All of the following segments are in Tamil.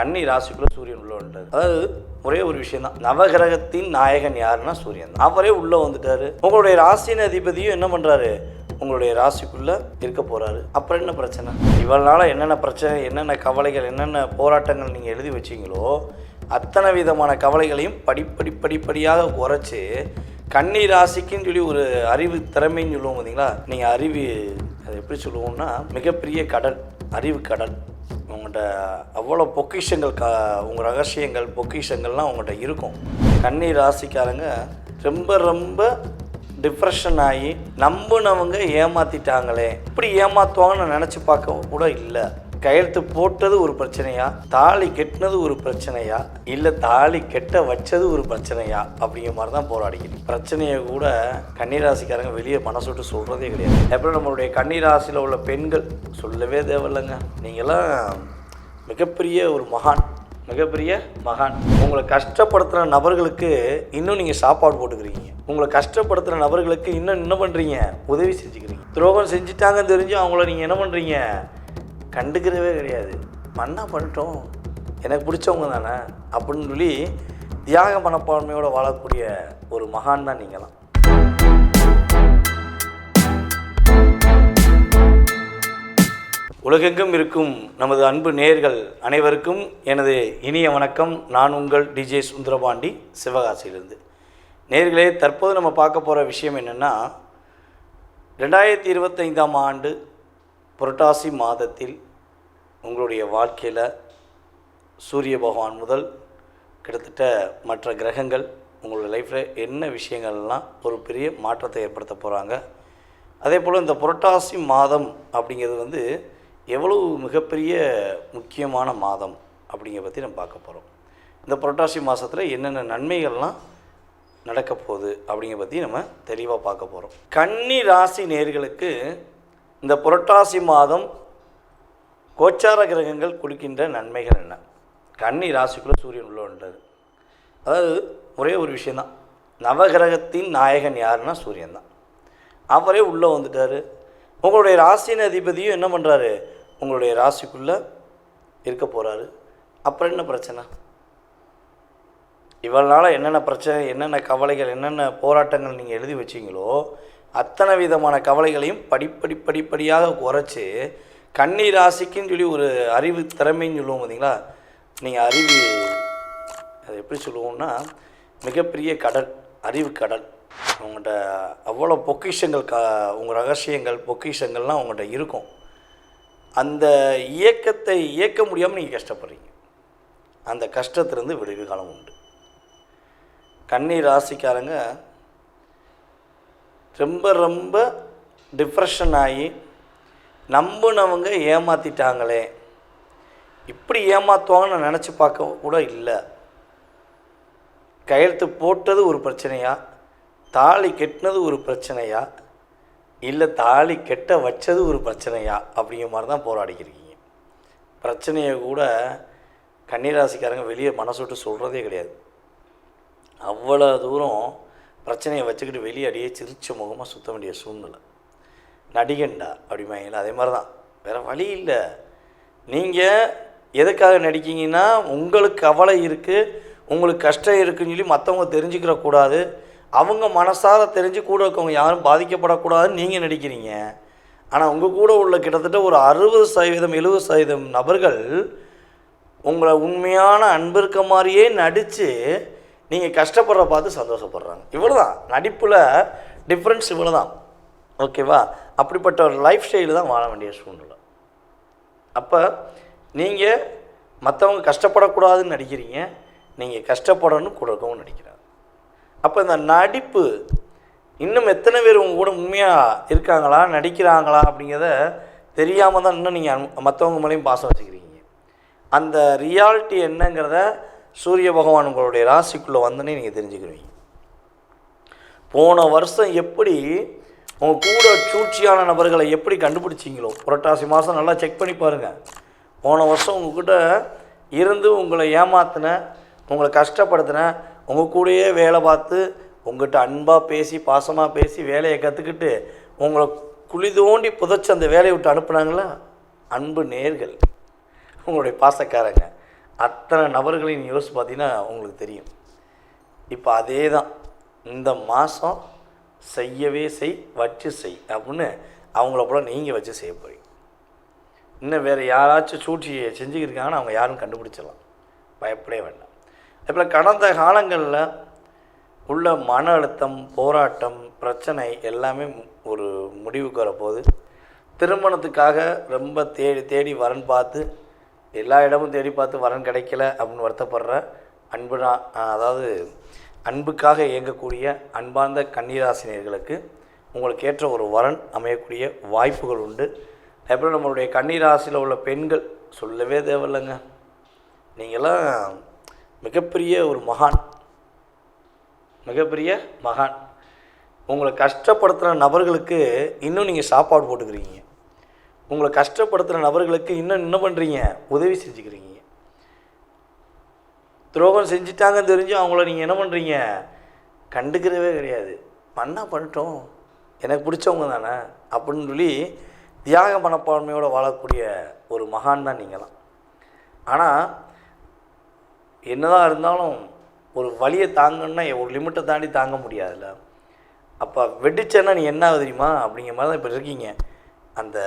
கன்னி ராசிக்குள்ளே சூரியன் உள்ள வந்துட்டார். அதாவது ஒரே ஒரு விஷயம் தான் நவகிரகத்தின் நாயகன் யாருன்னா சூரியன் தான். அவரே உள்ளே வந்துட்டாரு. உங்களுடைய ராசியின் அதிபதியும் என்ன பண்ணுறாரு உங்களுடைய ராசிக்குள்ளே இருக்க போகிறாரு அப்புறம் என்ன பிரச்சனை? இவ்வளோ நாளாக என்னென்ன பிரச்சனை என்னென்ன கவலைகள் என்னென்ன போராட்டங்கள் நீங்கள் எழுதி வச்சீங்களோ அத்தனை விதமான கவலைகளையும் படிப்படி படிப்படியாக குறைச்சி கன்னி ராசிக்குன்னு சொல்லி ஒரு அறிவு திறமைன்னு சொல்லுவோம் பார்த்தீங்களா நீங்கள் அறிவு அது எப்படி சொல்லுவோம்னா மிகப்பெரிய கடல் அறிவு கடல். உங்கள்கிட்ட அவ்வளோ பொக்கிஷங்கள் க உங்கள் ரகசியங்கள் பொக்கிஷங்கள்லாம் உங்கள்கிட்ட இருக்கும். கன்னி ராசிக்காரங்க ரொம்ப ரொம்ப டிப்ரெஷன் ஆகி நம்பினவங்க ஏமாற்றிட்டாங்களே இப்படி ஏமாத்துவாங்கன்னு நினச்சி பார்க்க கூட இல்லை. கையெழுத்து போட்டது ஒரு பிரச்சனையா? தாலி கெட்டினது ஒரு பிரச்சனையா? இல்லை தாலி கெட்ட வச்சது ஒரு பிரச்சனையா? அப்படிங்கிற மாதிரி தான் போராடிக்கிறேன் பிரச்சனையை கூட கன்னிராசிக்காரங்க வெளியே மனசுட்டு சொல்கிறதே கிடையாது. எப்படி நம்மளுடைய கன்னிராசியில் உள்ள பெண்கள் சொல்லவே தேவையில்லைங்க. நீங்களாம் மிகப்பெரிய ஒரு மகான். மிகப்பெரிய மகான். உங்களை கஷ்டப்படுத்துகிற நபர்களுக்கு இன்னும் நீங்கள் சாப்பாடு போட்டுக்கிறீங்க. உங்களை கஷ்டப்படுத்துகிற நபர்களுக்கு இன்னும் என்ன பண்ணுறீங்க உதவி செஞ்சுக்கிறீங்க. துரோகம் செஞ்சுட்டாங்கன்னு தெரிஞ்சு அவங்கள நீங்கள் என்ன பண்ணுறீங்க கண்டுக்கிறவே கிடையாது. பண்ணா பண்ணிட்டோம் எனக்கு பிடிச்சவங்க தானே அப்படின்னு சொல்லி தியாக மனப்பான்மையோடு வாழக்கூடிய ஒரு மகான் தான் நீங்களாம். உலகெங்கும் இருக்கும் நமது அன்பு நேர்கள் அனைவருக்கும் எனது இனிய வணக்கம். நான் உங்கள் டிஜே சுந்தரபாண்டி சிவகாசியிலிருந்து. நேர்களே தற்போது நம்ம பார்க்க போகிற விஷயம் என்னென்னா ரெண்டாயிரத்தி இருபத்தைந்தாம் ஆண்டு புரட்டாசி மாதத்தில் உங்களுடைய வாழ்க்கையில் சூரிய பகவான் முதல் கிட்டத்தட்ட மற்ற கிரகங்கள் உங்களோட லைஃப்பில் என்ன விஷயங்கள்லாம் ஒரு பெரிய மாற்றத்தை ஏற்படுத்த போகிறாங்க அதே போல் இந்த புரட்டாசி மாதம் அப்படிங்கிறது வந்து எவ்வளவு மிகப்பெரிய முக்கியமான மாதம் அப்படிங்கிற பற்றி நம்ம பார்க்க போகிறோம் இந்த புரட்டாசி மாதத்தில் என்னென்ன நன்மைகள்லாம் நடக்க போகுது அப்படிங்கிற பற்றி நம்ம தெளிவாக பார்க்க போகிறோம் கன்னி ராசி நேர்களுக்கு இந்த புரட்டாசி மாதம் கோச்சார கிரகங்கள் கொடுக்கின்ற நன்மைகள் என்ன? கன்னி ராசிக்குள்ளே சூரியன் உள்ள வந்துட்டார். அதாவது ஒரே ஒரு விஷயந்தான் நவகிரகத்தின் நாயகன் யாருன்னா சூரியன் தான் அவரே உள்ளே வந்துட்டார். உங்களுடைய ராசியின் அதிபதியும் என்ன பண்ணுறாரு உங்களுடைய ராசிக்குள்ளே இருக்க போகிறாரு அப்புறம் என்ன பிரச்சனை? இவ்வளோ நாளாக என்னென்ன பிரச்சனை என்னென்ன கவலைகள் என்னென்ன போராட்டங்கள் நீங்கள் எழுதி வச்சீங்களோ அத்தனை விதமான கவலைகளையும் படிப்படி படிப்படியாக குறைச்சி கன்னி ராசிக்குன்னு சொல்லி ஒரு அறிவு திறமைன்னு சொல்லுவோம் பார்த்தீங்களா? நீங்கள் அறிவு அது எப்படி சொல்லுவோம்னா மிகப்பெரிய கடல் அறிவு கடல். உங்கள்கிட்ட அவ்வளோ பொக்கிஷங்கள் க உங்கள் ரகசியங்கள் பொக்கிஷங்கள்லாம் உங்கள்கிட்ட இருக்கும். அந்த இயக்கத்தை இயக்க முடியாமல் நீங்கள் கஷ்டப்படுறீங்க. அந்த கஷ்டத்துலேருந்து விடுவி காலம் உண்டு. கன்னி ராசிக்காரங்க ரொம்ப ரொம்ப டிப்ரெஷன் ஆகி நம்பினவங்க ஏமாற்றிட்டாங்களே இப்படி ஏமாற்றுவாங்கன்னு நினச்சி பார்க்க கூட இல்லை. கையெழுத்து போட்டது ஒரு பிரச்சனையா? தாலி கெட்டினது ஒரு பிரச்சனையா? இல்லை தாலி கெட்ட வச்சது ஒரு பிரச்சனையா? அப்படிங்கிற மாதிரி தான் போராடிக்கிருக்கீங்க பிரச்சனையை கூட கன்னிராசிக்காரங்க வெளியே மனசு விட்டு சொல்கிறதே கிடையாது. அவ்வளோ தூரம் பிரச்சனையை வச்சுக்கிட்டு வெளியே அடியே சிரிச்ச முகமாக சுத்த வேண்டிய சூழ்நிலை. நடிகண்டா அப்படிமாங்களா அதே மாதிரி தான் வேறு வழி இல்லை. நீங்கள் எதுக்காக நடிக்கிங்கன்னா உங்களுக்கு கவலை இருக்குது உங்களுக்கு கஷ்டம் இருக்குன்னு சொல்லி மற்றவங்க தெரிஞ்சுக்கிற கூடாது. அவங்க மனசார தெரிஞ்சு கூட இருக்கவங்க யாரும் பாதிக்கப்படக்கூடாதுன்னு நீங்கள் நடிக்கிறீங்க. ஆனால் உங்கள் கூட உள்ள கிட்டத்தட்ட ஒரு அறுபது சதவீதம் எழுபது சதவீதம் நபர்கள் உங்களை உண்மையான அன்பு இருக்க மாதிரியே நடித்து நீங்கள் கஷ்டப்படுற பார்த்து சந்தோஷப்படுறாங்க. இவ்வளோ தான் நடிப்பில் டிஃப்ரென்ஸ் இவ்வளோ தான் ஓகேவா அப்படிப்பட்ட ஒரு லைஃப் ஸ்டைலு தான் வாழ வேண்டிய சூழ்நிலை. அப்போ நீங்கள் மற்றவங்க கஷ்டப்படக்கூடாதுன்னு நடிக்கிறீங்க. நீங்கள் கஷ்டப்படணும் கொடுக்கவும் நடிக்கிறாங்க. அப்போ இந்த நடிப்பு இன்னும் எத்தனை பேர் உங்கள் கூட உண்மையாக இருக்காங்களா நடிக்கிறாங்களா அப்படிங்கிறத தெரியாமல் தான் இன்னும் நீங்கள் மற்றவங்க மேலேயும் பாசம் வச்சுக்கிறீங்க. அந்த ரியாலிட்டி என்னங்கிறத சூரிய பகவான் உங்களுடைய ராசிக்குள்ளே வந்தோன்னே நீங்கள் தெரிஞ்சுக்கிறீங்க. போன வருஷம் எப்படி உங்கள் கூட சூழ்ச்சியான நபர்களை எப்படி கண்டுபிடிச்சிங்களோ புரட்டாசி மாதம் நல்லா செக் பண்ணி பாருங்கள் போன வருஷம் உங்ககிட்ட இருந்து உங்களை ஏமாத்தின உங்களை கஷ்டப்படுத்தின உங்கள் கூடயே வேலை பார்த்து உங்கள்கிட்ட அன்பாக பேசி பாசமாக பேசி வேலையை கற்றுக்கிட்டு உங்களை குழி தோண்டி புதைச்சி அந்த வேலையை விட்டு அனுப்புனாங்களா? அன்பு நேர்கள். உங்களுடைய பாசக்காரங்க. அத்தனை நபர்களின் நியூஸ் பார்த்திங்கன்னா உங்களுக்கு தெரியும். இப்போ அதே தான் இந்த மாதம் செய்யவே செய் வச்சு செய் அப்படின்னு அவங்கள போல் நீங்கள் வச்சு செய்ய போகிறீங்க இன்னும் வேறு யாராச்சும் சூழ்ச்சி செஞ்சுக்கிருக்காங்கன்னு அவங்க யாரும் கண்டுபிடிச்சிடலாம். பயப்படவே வேண்டாம். இப்போ கடந்த காலங்களில் உள்ள மன அழுத்தம் போராட்டம் பிரச்சனை எல்லாமே ஒரு முடிவுக்கு வரப்போகுது. திருமணத்துக்காக ரொம்ப தேடி தேடி வரன் பார்த்து எல்லா இடமும் தேடி பார்த்து வரன் கிடைக்கல அப்படின்னு வருத்தப்படுற அன்பு அதாவது அன்புக்காக இயங்கக்கூடிய அன்பார்ந்த கன்னிராசினியர்களுக்கு உங்களுக்கு ஏற்ற ஒரு வரன் அமையக்கூடிய வாய்ப்புகள் உண்டு. அப்புறம் நம்மளுடைய கன்னிராசியில் உள்ள பெண்கள் சொல்லவே தேவையில்லைங்க. நீங்களாம் மிகப்பெரிய ஒரு மகான். மிகப்பெரிய மகான். உங்களை கஷ்டப்படுத்துகிற நபர்களுக்கு இன்னும் நீங்கள் சாப்பாடு போட்டுக்கிறீங்க. உங்களை கஷ்டப்படுத்துகிற நபர்களுக்கு இன்னும் என்ன பண்ணுறீங்க உதவி செஞ்சுக்கிறீங்க. துரோகம் செஞ்சிட்டாங்கன்னு தெரிஞ்சு அவங்கள நீங்கள் என்ன பண்ணுறீங்க கண்டுக்கிறவே கிடையாது. பண்ணால் பண்ணட்டும். எனக்கு பிடிச்சவங்க தானே அப்படின்னு சொல்லி தியாக மனப்பான்மையோடு வாழக்கூடிய ஒரு மகான் தான் நீங்களாம் ஆனால் என்னதான் இருந்தாலும் ஒரு வழியை தாங்கன்னா ஒரு லிமிட்டை தாண்டி தாங்க முடியாதுல்ல. அப்போ வெடிச்சேன்னா நீ என்ன ஆகுது தெரியுமா? அப்படிங்கிற மாதிரி தான் இப்போ இருக்கீங்க. அந்த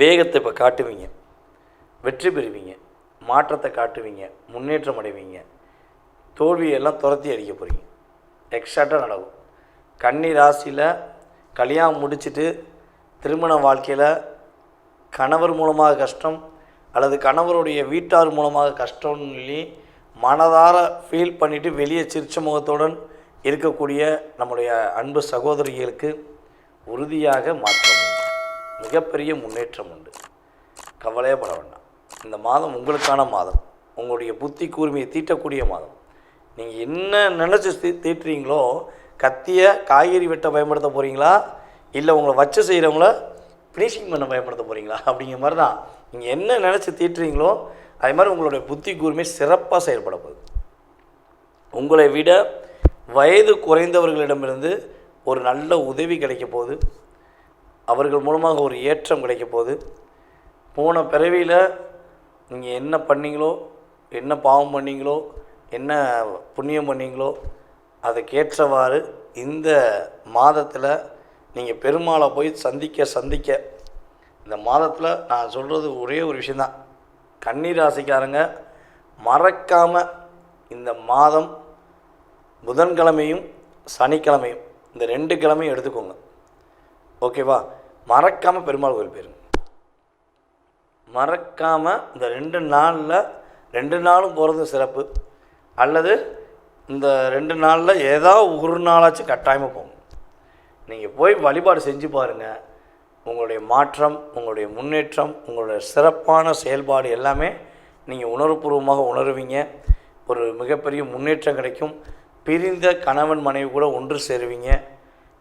வேகத்தை இப்போ காட்டுவீங்க. வெற்றி பெறுவீங்க. மாற்றத்தை காட்டுவீங்க. முன்னேற்றம் அடைவீங்க. தோல்வியெல்லாம் துரத்தி அடிக்க போகிறீங்க எக்ஸாக்டாக நடக்கும் கன்னி ராசியில் கல்யாணம் முடிச்சுட்டு திருமண வாழ்க்கையில் கணவர் மூலமாக கஷ்டம் அல்லது கணவருடைய வீட்டார் மூலமாக கஷ்டம்னு சொல்லி மனதார ஃபீல் பண்ணிவிட்டு வெளியே சிரிச்ச முகத்துடன் இருக்கக்கூடிய நம்முடைய அன்பு சகோதரிகளுக்கு உறுதியாக மாற்றம். மிகப்பெரிய முன்னேற்றம் உண்டு. கவலையே பட வேண்டாம். இந்த மாதம் உங்களுக்கான மாதம். உங்களுடைய புத்தி கூர்மையை தீட்டக்கூடிய மாதம். நீங்கள் என்ன நினச்சி தீ தீட்டுறீங்களோ கத்தியை காய்கறி வெட்ட பயன்படுத்த போகிறீங்களா இல்லை உங்களை வச்சு செய்கிறவங்கள ஃபினிஷிங் பண்ண பயன்படுத்த போகிறீங்களா அப்படிங்கிற மாதிரி தான். நீங்கள் என்ன நினச்சி தீட்டுறீங்களோ அதே மாதிரி உங்களுடைய புத்தி கூர்மை சிறப்பாக செயல்பட போகுது. உங்களை விட வயது குறைந்தவர்களிடமிருந்து ஒரு நல்ல உதவி கிடைக்க போகுது. அவர்கள் மூலமாக ஒரு ஏற்றம் கிடைக்க போகுது. போன பிறவியில் நீங்கள் என்ன பண்ணீங்களோ என்ன பாவம் பண்ணீங்களோ என்ன புண்ணியம் பண்ணீங்களோ அதுக்கேற்றவாறு இந்த மாதத்தில் நீங்கள் பெருமாளை போய் சந்திக்க சந்திக்க இந்த மாதத்தில் நான் சொல்கிறது ஒரே ஒரு விஷயந்தான் கண்ணீர் ராசிக்காரங்க மறக்காமல் இந்த மாதம் புதன்கிழமையும் சனிக்கிழமையும் இந்த ரெண்டு கிழமையும் எடுத்துக்கோங்க. ஓகேவா? மறக்காமல் பெருமாள் கோயில் போயிருங்க. மறக்காமல் இந்த ரெண்டு நாளில் ரெண்டு நாளும் போகிறது சிறப்பு. அல்லது இந்த ரெண்டு நாளில் ஏதாவது ஒரு நாளாச்சும் கட்டாயமாக போங்க. நீங்கள் போய் வழிபாடு செஞ்சு பாருங்கள் உங்களுடைய மாற்றம் உங்களுடைய முன்னேற்றம் உங்களுடைய சிறப்பான செயல்பாடு எல்லாமே நீங்கள் உணர்வுபூர்வமாக உணருவீங்க. ஒரு மிகப்பெரிய முன்னேற்றம் கிடைக்கும். பிரிந்த கணவன் மனைவி கூட ஒன்று சேருவீங்க.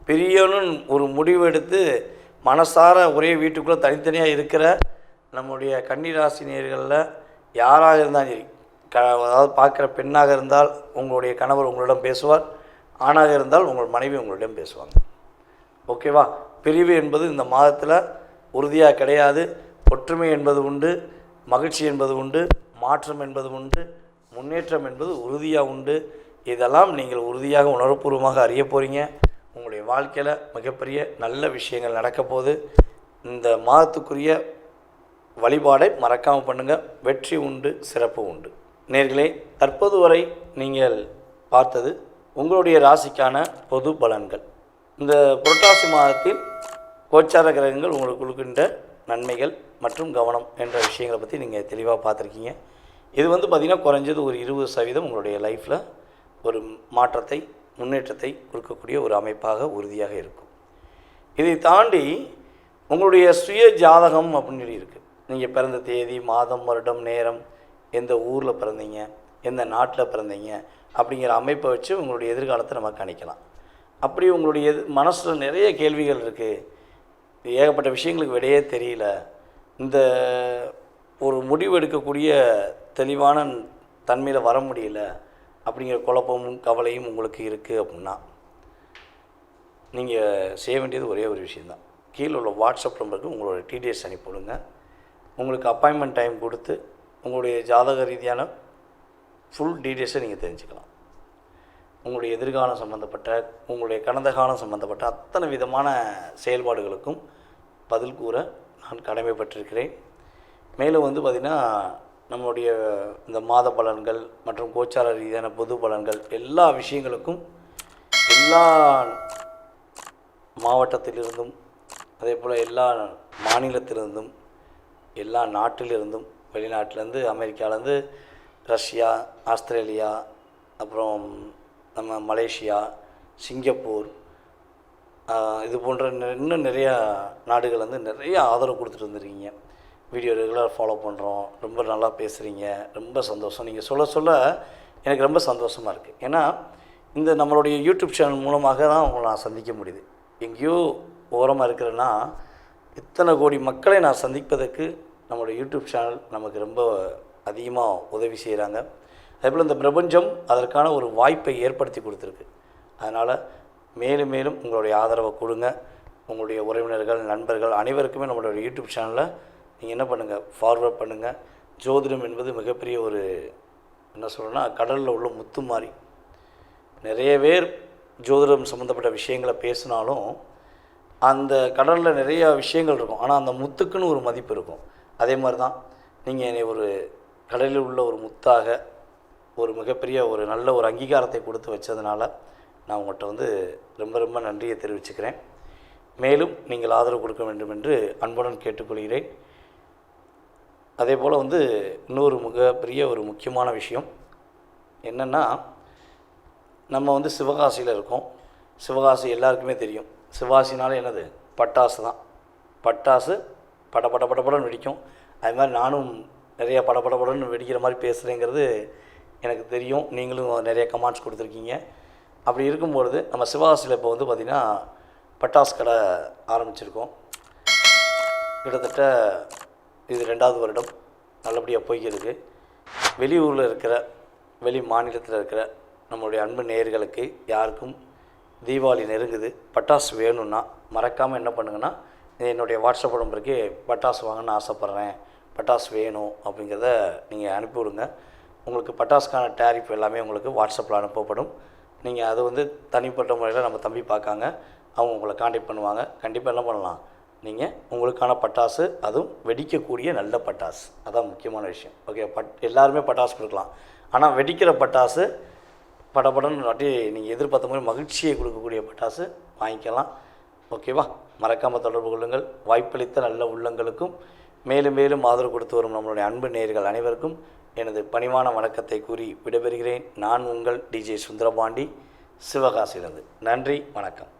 பிரியணும்னு ஒரு முடிவு எடுத்து மனசார ஒரே வீட்டுக்குள்ளே தனித்தனியாக இருக்கிற நம்முடைய கன்னிராசினியர்களில் யாராக இருந்தாலும் சரி க அதாவது பார்க்குற பெண்ணாக இருந்தால் உங்களுடைய கணவர் உங்களிடம் பேசுவார் ஆணாக இருந்தால் உங்கள் மனைவி உங்களிடம் பேசுவாங்க. ஓகேவா? பிரிவு என்பது இந்த மாதத்தில் உறுதியாக கிடையாது. ஒற்றுமை என்பது உண்டு மகிழ்ச்சி என்பது உண்டு மாற்றம் என்பது உண்டு முன்னேற்றம் என்பது உறுதியாக உண்டு. இதெல்லாம் நீங்கள் உறுதியாக உணர்வுபூர்வமாக அறிய போகிறீங்க உங்களுடைய வாழ்க்கையில் மிகப்பெரிய நல்ல விஷயங்கள் நடக்க போகுது. இந்த மாதத்துக்குரிய வழிபாடை மறக்காமல் பண்ணுங்கள் வெற்றி உண்டு சிறப்பு உண்டு. நேர்களே தற்போது வரை நீங்கள் பார்த்தது உங்களுடைய ராசிக்கான பொது பலன்கள். இந்த புரட்டாசி மாதத்தில் கோச்சார கிரகங்கள் உங்களுக்கு கொடுக்கின்ற நன்மைகள் மற்றும் கவனம் என்ற விஷயங்களை பற்றி நீங்கள் தெளிவாக பார்த்துருக்கீங்க. இது வந்து பார்த்திங்கன்னா குறைஞ்சது ஒரு இருபது சதவீதம் உங்களுடைய லைஃப்பில் ஒரு மாற்றத்தை முன்னேற்றத்தை கொடுக்கக்கூடிய ஒரு அமைப்பாக உறுதியாக இருக்கும். இதை தாண்டி உங்களுடைய சுய ஜாதகம் அப்படின்னு சொல்லி இருக்குது நீங்கள் பிறந்த தேதி மாதம் வருடம் நேரம் எந்த ஊரில் பிறந்தீங்க எந்த நாட்டில் பிறந்தீங்க அப்படிங்கிற அமைப்பை வச்சு உங்களுடைய எதிர்காலத்தை நம்ம கணிக்கலாம். அப்படி உங்களுடைய எது மனசில் நிறைய கேள்விகள் இருக்குது ஏகப்பட்ட விஷயங்களுக்கு விடையே தெரியல. இந்த ஒரு முடிவு எடுக்கக்கூடிய தெளிவான தன்மையில் வர முடியல. அப்படிங்கிற குழப்பமும் கவலையும் உங்களுக்கு இருக்குது அப்படின்னா நீங்கள் செய்ய வேண்டியது ஒரே ஒரு விஷயந்தான் கீழே உள்ள வாட்ஸ்அப் நம்பருக்கு உங்களோட டீடைல்ஸ் அனுப்பிவிடுங்க உங்களுக்கு அப்பாயின்மெண்ட் டைம் கொடுத்து உங்களுடைய ஜாதக ரீதியான ஃபுல் டீட்டெயில்ஸை நீங்கள் தெரிஞ்சுக்கலாம். உங்களுடைய எதிர்காலம் சம்மந்தப்பட்ட உங்களுடைய கடந்த காலம் சம்மந்தப்பட்ட அத்தனை விதமான செயல்பாடுகளுக்கும் பதில் கூற நான் கடமைப்பட்டிருக்கிறேன். மேலும் வந்து பார்த்திங்கன்னா நம்மளுடைய இந்த மாத பலன்கள் மற்றும் கோச்சார ரீதியான பொது பலன்கள் எல்லா விஷயங்களுக்கும் எல்லா மாவட்டத்திலிருந்தும் அதே போல் எல்லா மாநிலத்திலிருந்தும் எல்லா நாட்டிலிருந்தும் வெளிநாட்டிலேருந்து அமெரிக்காவிலேருந்து ரஷ்யா ஆஸ்திரேலியா அப்புறம் நம்ம மலேசியா சிங்கப்பூர் இது போன்ற இன்னும் நிறையா நாடுகள் வந்து நிறைய ஆதரவு கொடுத்துட்டு வந்துருக்கீங்க. வீடியோ ரெகுலர் ஃபாலோ பண்ணுறோம் ரொம்ப நல்லா பேசுகிறீங்க ரொம்ப சந்தோஷம். நீங்கள் சொல்ல சொல்ல எனக்கு ரொம்ப சந்தோஷமாக இருக்குது ஏன்னா இந்த நம்மளுடைய யூடியூப் சேனல் மூலமாக தான் உங்களை நான் சந்திக்க முடியுது. எங்கேயோ ஓரமாக இருக்கிறேன்னா இத்தனை கோடி மக்களை நான் சந்திப்பதற்கு நம்மளுடைய யூடியூப் சேனல் நமக்கு ரொம்ப அதிகமாக உதவி செய்கிறாங்க அதேபோல் இந்த பிரபஞ்சம் அதற்கான ஒரு வாய்ப்பை ஏற்படுத்தி கொடுத்துருக்கு. அதனால் மேலும் மேலும் உங்களுடைய ஆதரவை கொடுங்க. உங்களுடைய உறவினர்கள் நண்பர்கள் அனைவருக்குமே நம்மளுடைய யூடியூப் சேனலை நீங்கள் என்ன பண்ணுங்கள் ஃபார்வர்ட் பண்ணுங்கள் ஜோதிடம் என்பது மிகப்பெரிய ஒரு என்ன சொல்கிறேன்னா கடலில் உள்ள முத்து மாதிரி நிறைய பேர் ஜோதிடம் சம்மந்தப்பட்ட விஷயங்களை பேசினாலும் அந்த கடலில் நிறையா விஷயங்கள் இருக்கும். ஆனால் அந்த முத்துக்குன்னு ஒரு மதிப்பு இருக்கும். அதே மாதிரி தான் நீங்கள் என்னை ஒரு கடலில் உள்ள ஒரு முத்தாக ஒரு மிகப்பெரிய ஒரு நல்ல ஒரு அங்கீகாரத்தை கொடுத்து வச்சதுனால நான் உங்கள்கிட்ட வந்து ரொம்ப ரொம்ப நன்றியை தெரிவிச்சுக்கிறேன். மேலும் நீங்கள் ஆதரவு கொடுக்க வேண்டும் என்று அன்புடன் கேட்டுக்கொள்கிறேன். அதே போல் வந்து இன்னொரு மிகப்பெரிய ஒரு முக்கியமான விஷயம் என்னென்னா நம்ம வந்து சிவகாசியில் இருக்கோம். சிவகாசி எல்லாருக்குமே தெரியும். சிவகாசினாலே என்னது? பட்டாசு தான். பட்டாசு பட பட படப்படன்னு வெடிக்கும். அது மாதிரி நானும் நிறைய பட படப்படன்னு வெடிக்கிற மாதிரி பேசுகிறேங்கிறது எனக்கு தெரியும். நீங்களும் நிறைய கமெண்ட்ஸ் கொடுத்துருக்கீங்க. அப்படி இருக்கும்பொழுது நம்ம சிவகாசியில் இப்போ வந்து பார்த்திங்கன்னா பட்டாசு கடை ஆரம்பிச்சிருக்கோம். கிட்டத்தட்ட இது ரெண்டாவது வருடம் நல்லபடியாக போய்க்கிருக்கு. வெளியூரில் இருக்கிற வெளி மாநிலத்தில் இருக்கிற நம்மளுடைய அன்பு நேயர்களுக்கு யாருக்கும் தீபாவளி நெருங்குது. பட்டாசு வேணும்னா மறக்காமல் என்ன பண்ணுங்கன்னா என்னுடைய வாட்ஸ்அப் நம்பருக்கு பட்டாசு வாங்கணும்னு ஆசைப்பட்றேன். பட்டாசு வேணும் அப்படிங்கிறத நீங்கள் அனுப்பி விடுங்க. உங்களுக்கு பட்டாசுக்கான டேரிஃப் எல்லாமே உங்களுக்கு வாட்ஸ்அப்பில் அனுப்பப்படும். நீங்கள் அது வந்து தனிப்பட்ட முறையில் நம்ம தம்பி பார்க்காங்க. அவங்க உங்களை காண்டாக்ட் பண்ணுவாங்க. கண்டிப்பாக என்ன பண்ணலாம்? நீங்கள் உங்களுக்கான பட்டாசு அதுவும் வெடிக்கக்கூடிய நல்ல பட்டாசு. அதான் முக்கியமான விஷயம். ஓகே பட் எல்லாருமே பட்டாசு கொடுக்கலாம். ஆனால் வெடிக்கிற பட்டாசு படப்படன்னு நாட்டி நீங்கள் எதிர்பார்த்த மாதிரி மகிழ்ச்சியை கொடுக்கக்கூடிய பட்டாசு வாங்கிக்கலாம். ஓகேவா மறக்காமல் தொடர்பு கொள்ளுங்கள். வாய்ப்பளித்த நல்ல உள்ளங்களுக்கும் மேலும் மேலும் ஆதரவு கொடுத்து வரும் நம்மளுடைய அன்பு நேயர்கள் அனைவருக்கும் எனது பணிவான வணக்கத்தை கூறி விடைபெறுகிறேன். நான் உங்கள் டிஜே சுந்தரபாண்டி. சிவகாசிலிருந்து நன்றி வணக்கம்.